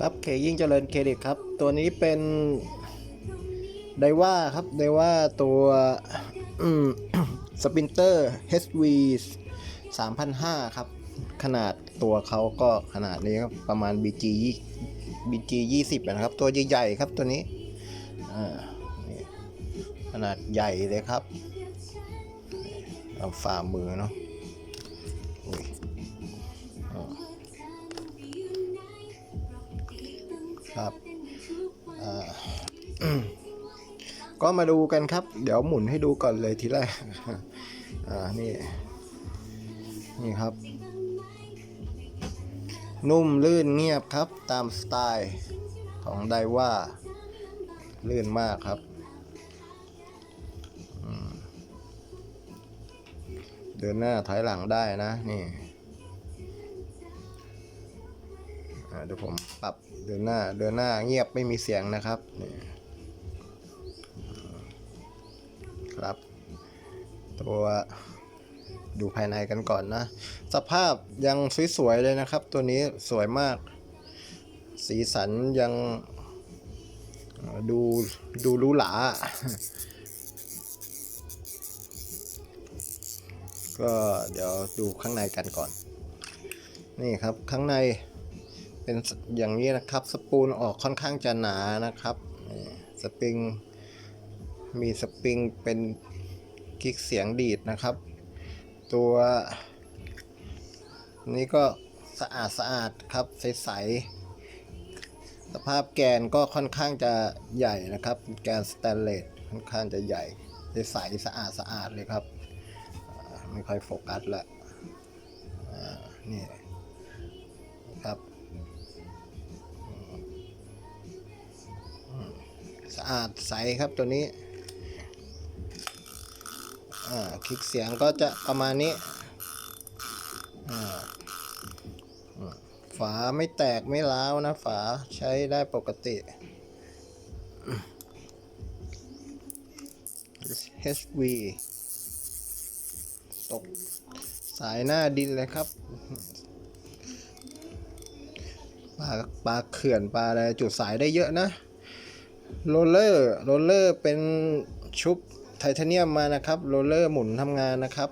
ครับเคยิ่งเจริญเครดิตครับ ตัวนี้เป็นไดว่าครับไดว่าตัวสปินเตอร์ HV 3,500ครับ ขนาดตัวเขาก็ขนาดนี้ครับ ประมาณ BG BG 20นะครับ ตัวใหญ่ๆครับตัวนี้ขนาดใหญ่เลยครับเอาฝ่ามือเนาะ ครับก็มาดูกันครับ เดี๋ยวหมุนให้ดูก่อนเลยทีแรกอ่านี่ นี่ครับ นุ่มลื่นเงียบครับ ตามสไตล์ของไดว่า ลื่นมากครับเดินหน้าถอยหลังได้นะ นี่ เดี๋ยวผมปรับเดินหน้าเดินหน้าเงียบไม่มีเสียงนะครับนี่ครับ ตัวดูภายในกันก่อนนะ สภาพยังสวยๆเลยนะครับ ตัวนี้สวยมาก สีสันยังเอ่อดูดูหรูหราก็เดี๋ยวดูข้างในกันก่อน นี่ครับข้างใน เป็นอย่างนี้นะครับ สปูลออกค่อนข้างจะหนานะครับสปริง มีสปริงเป็นคลิกเสียงดีดนะครับ ตัวนี้ก็สะอาดสะอาดครับใสๆสภาพแกนก็ค่อนข้างจะใหญ่นะครับ แกนสแตนเลสค่อนข้างจะใหญ่ใสๆสะอาดสะอาดเลยครับไม่ค่อยโฟกัสละนี่ครับ สะอาดใสครับตัวนี้คลิกเสียงก็จะประมาณนี้ฝาไม่แตกไม่ร้าวนะ ฝาใช้ได้ปกติ HV ตกสายหน้าดินเลยครับปลาปลาเขื่อนปลาอะไรจุดสายได้เยอะนะ โรลเลอร์โรลเลอร์เป็นชุบไทเทเนียมมานะครับโรลเลอร์หมุนทำงานนะครับ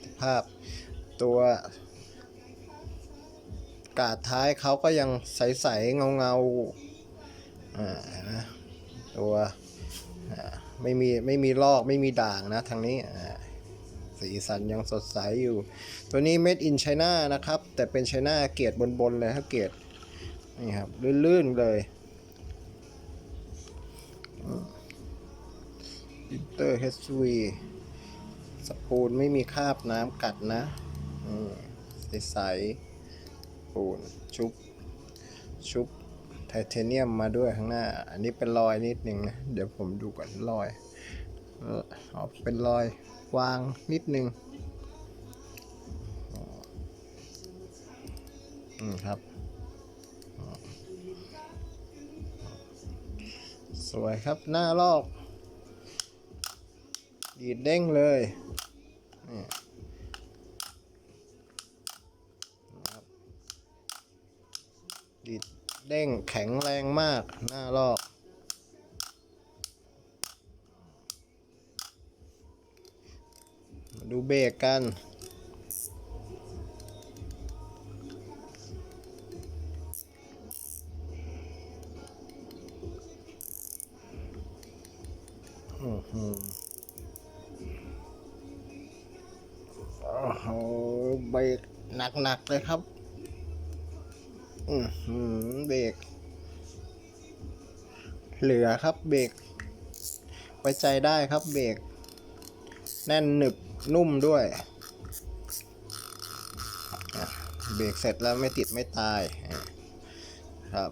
นี่ภาพตัวกาดท้ายเขาก็ยังใสๆเงาเงาๆอ่านะตัวไม่มีไม่มีลอกไม่มีด่างนะทางนี้สีสันยังสดใสอยู่ ตัวนี้ made in China นะครับ แต่เป็น China เกรดบนๆเลยครับเกรดนี่ครับลื่นๆเลย อินเตอร์ HV สปูนไม่มีคราบน้ำกัดนะใสๆปูนชุบ ชุบไทเทเนียมมาด้วยข้างหน้า อันนี้เป็นรอยนิดหนึ่งนะ เดี๋ยวผมดูก่อนรอยเออเอาเป็นรอยวางนิดหนึ่งอืมครับ สวยครับหน้าลอก ดีดเด้งเลยนี่ครับดีดเด้งแข็งแรงมากหน้าลอกมาดูเบรกกัน อือหือโอ้โหเบรกหนักๆเลยครับ อือหือเบรกเหลือครับเบรกไว้ใจได้ครับเบรกแน่นหนึบนุ่มด้วยเบรกเสร็จแล้วไม่ติดไม่ตายครับ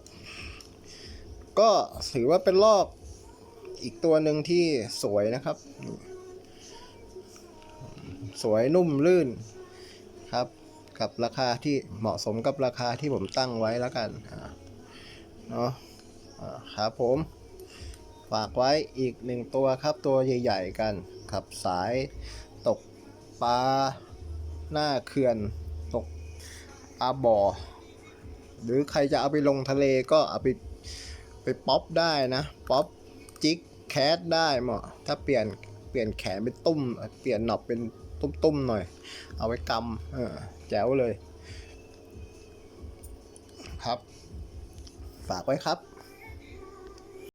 ก็ถือว่าเป็นรอบ อีกตัวหนึ่งที่สวยนะครับ สวยนุ่มลื่นครับ กับราคาที่เหมาะสมกับราคาที่ผมตั้งไว้แล้วกันเนาะครับผม ฝากไว้อีกหนึ่งตัวครับตัวใหญ่ ๆ กันขับสายตกปลาหน้าเขื่อนตกปลาบ่อ หรือใครจะเอาไปลงทะเลก็เอาไปไปป๊อปได้นะ ป๊อปจิก แคสได้เหมาะ ถ้าเปลี่ยนเปลี่ยนแขนเป็นตุ้ม เปลี่ยนหนอบเป็นตุ้มๆหน่อย เอาไว้กำเออแจ๋วเลย ครับ ฝากไว้ครับ